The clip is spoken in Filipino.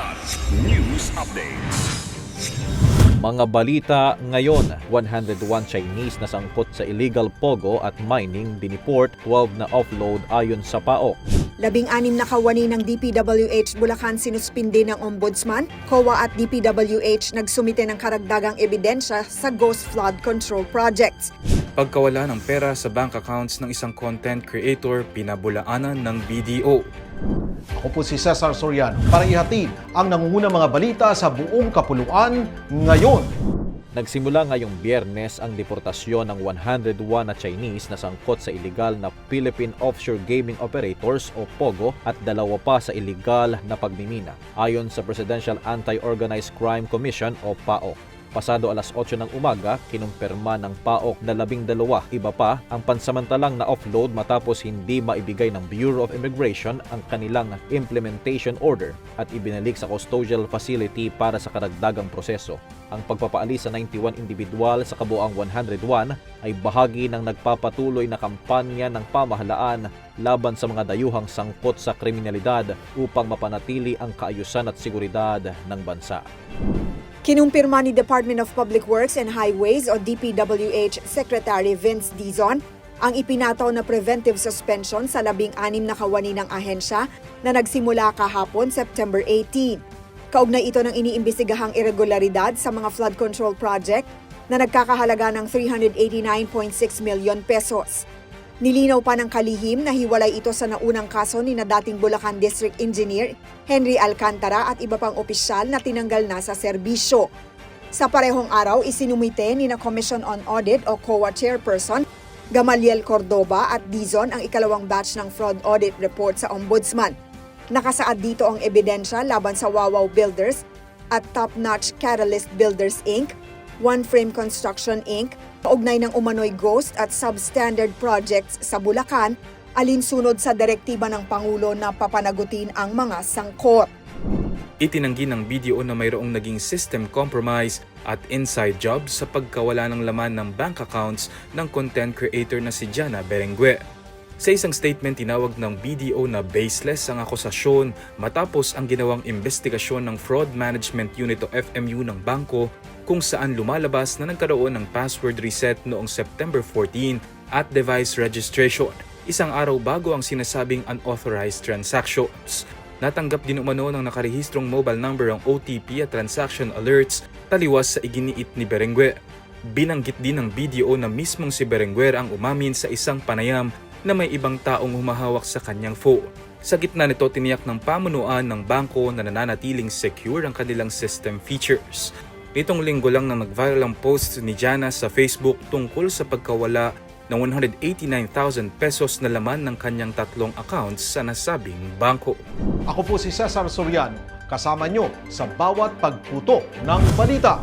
Blood News Updates. Mga balita ngayon, 101 Chinese na sangkot sa illegal pogo at mining diniport 12 na offload ayon sa PAOK. Labing-anim na kawani ng DPWH Bulacan sinuspindi ng Ombudsman, COA at DPWH nagsumite ng karagdagang ebidensya sa Ghost Flood Control Projects. Pagkawala ng pera sa bank accounts ng isang content creator pinabulaanan ng BDO. Ako po si Cesar Soriano para ihatid ang nangungunang mga balita sa buong kapuluan ngayon. Nagsimula ngayong biyernes ang deportasyon ng 101 na Chinese na sangkot sa illegal na Philippine Offshore Gaming Operators o POGO at dalawa pa sa illegal na pagmimina. Ayon sa Presidential Anti-Organized Crime Commission o PAOK. Pasado alas 8 ng umaga, kinumpirma ng PAOK na labing dalawa iba pa ang pansamantalang na offload matapos hindi maibigay ng Bureau of Immigration ang kanilang implementation order at ibinalik sa custodial facility para sa karagdagang proseso. Ang pagpapaalis sa 91 individual sa kabuang 101 ay bahagi ng nagpapatuloy na kampanya ng pamahalaan laban sa mga dayuhang sangkot sa kriminalidad upang mapanatili ang kaayusan at seguridad ng bansa. Kinumpirma ni Department of Public Works and Highways o DPWH Secretary Vince Dizon ang ipinataw na preventive suspension sa labing-anim na kawani ng ahensya na nagsimula kahapon September 18. Kaugnay ito ng iniimbestigahang irregularidad sa mga flood control project na nagkakahalaga ng 389.6 milyon pesos. Nilinaw pa ng kalihim na hiwalay ito sa naunang kaso ni na dating Bulacan District Engineer Henry Alcantara at iba pang opisyal na tinanggal na sa serbisyo. Sa parehong araw, isinumite ni na Commission on Audit o COA Chairperson Gamaliel Cordoba at Dizon ang ikalawang batch ng fraud audit report sa Ombudsman. Nakasaad dito ang ebidensya laban sa Wawaw Builders at Top Notch Catalyst Builders Inc., One Frame Construction Inc., kaugnay ng umano'y ghost at substandard projects sa Bulacan, alinsunod sa direktiba ng Pangulo na papanagutin ang mga sangkot. Itinanggi ng BDO na mayroong naging system compromise at inside job sa pagkawala ng laman ng bank accounts ng content creator na si Jana Berengue. Sa isang statement, tinawag ng BDO na baseless ang akusasyon matapos ang ginawang investigasyon ng Fraud Management Unit o FMU ng bangko kung saan lumalabas na nagkaroon ng password reset noong September 14 at device registration, isang araw bago ang sinasabing unauthorized transactions. Natanggap din umano ng nakarehistrong mobile number ang OTP at transaction alerts taliwas sa iginiit ni Berengue. Binanggit din ng BDO na mismong si Berenguer ang umamin sa isang panayam na may ibang taong humahawak sa kanyang phone. Sa gitna nito, tiniyak ng pamunuan ng bangko na nananatiling secure ang kanilang system features. Nitong linggo lang na nag-viral ang post ni Jana sa Facebook tungkol sa pagkawala ng 189,000 pesos na laman ng kanyang tatlong accounts sa nasabing bangko. Ako po si Cesar Soriano, kasama nyo sa bawat pagputo ng balita.